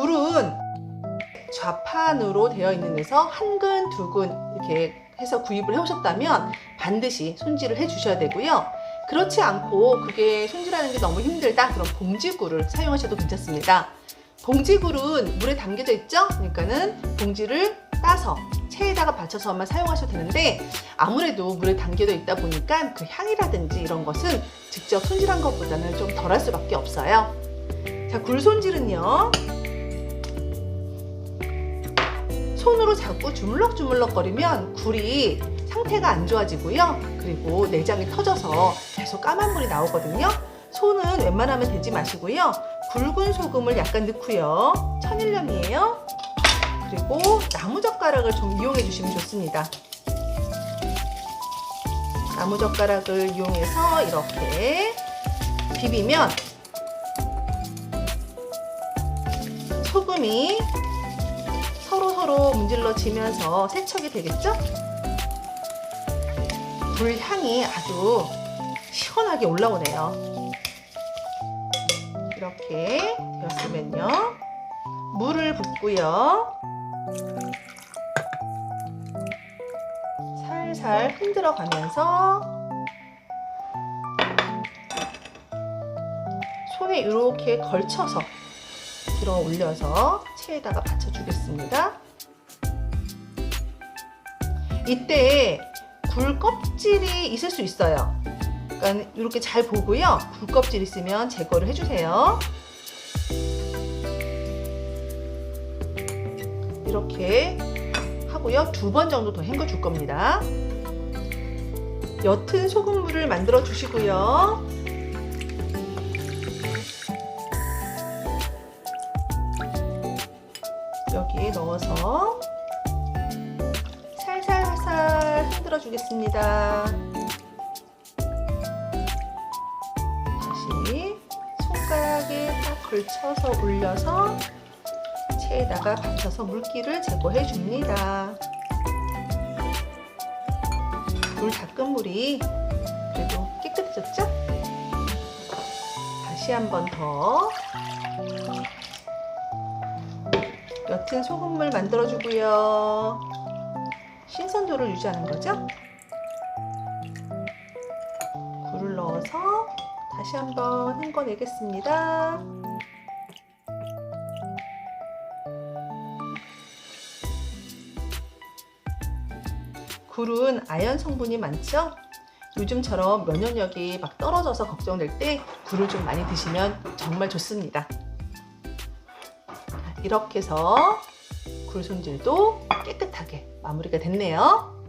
굴은 좌판으로 되어 있는 데서 한 근, 두 근 이렇게 해서 구입을 해오셨다면 반드시 손질을 해주셔야 되고요. 그렇지 않고 그게 손질하는 게 너무 힘들다 그럼 봉지굴을 사용하셔도 괜찮습니다. 봉지굴은 물에 담겨져 있죠? 그러니까는 봉지를 따서 체에다가 받쳐서만 사용하셔도 되는데 아무래도 물에 담겨져 있다 보니까 그 향이라든지 이런 것은 직접 손질한 것보다는 좀 덜 할 수밖에 없어요. 자, 굴 손질은요. 손으로 자꾸 주물럭주물럭 거리면 굴이 상태가 안 좋아지고요. 그리고 내장이 터져서 계속 까만 물이 나오거든요. 손은 웬만하면 대지 마시고요. 굵은 소금을 약간 넣고요. 천일염이에요. 그리고 나무젓가락을 좀 이용해 주시면 좋습니다. 나무젓가락을 이용해서 이렇게 비비면 소금이 서로 서로 문질러 지면서 세척이 되겠죠? 불 향이 아주 시원하게 올라오네요. 이렇게 되었으면요. 물을 붓고요. 살살 흔들어 가면서 손에 이렇게 걸쳐서 들어 올려서 체에다가 받쳐주겠습니다. 이때 굴 껍질이 있을 수 있어요. 그러니까 이렇게 잘 보고요. 굴 껍질 있으면 제거를 해주세요. 이렇게 하고요. 두 번 정도 더 헹궈 줄 겁니다. 옅은 소금물을 만들어 주시고요. 여기에 넣어서 흔들어 주겠습니다. 다시 손가락에 딱 걸쳐서 올려서 체에다가 받쳐서 물기를 제거해 줍니다. 물 닦은 물이 그래도 깨끗해졌죠? 다시 한 번 더 옅은 소금물 만들어주고요. 신선도를 유지하는 거죠? 굴을 넣어서 다시 한번 헹궈내겠습니다. 굴은 아연 성분이 많죠? 요즘처럼 면역력이 막 떨어져서 걱정될 때 굴을 좀 많이 드시면 정말 좋습니다. 이렇게 해서 굴 손질도 깨끗하게 마무리가 됐네요.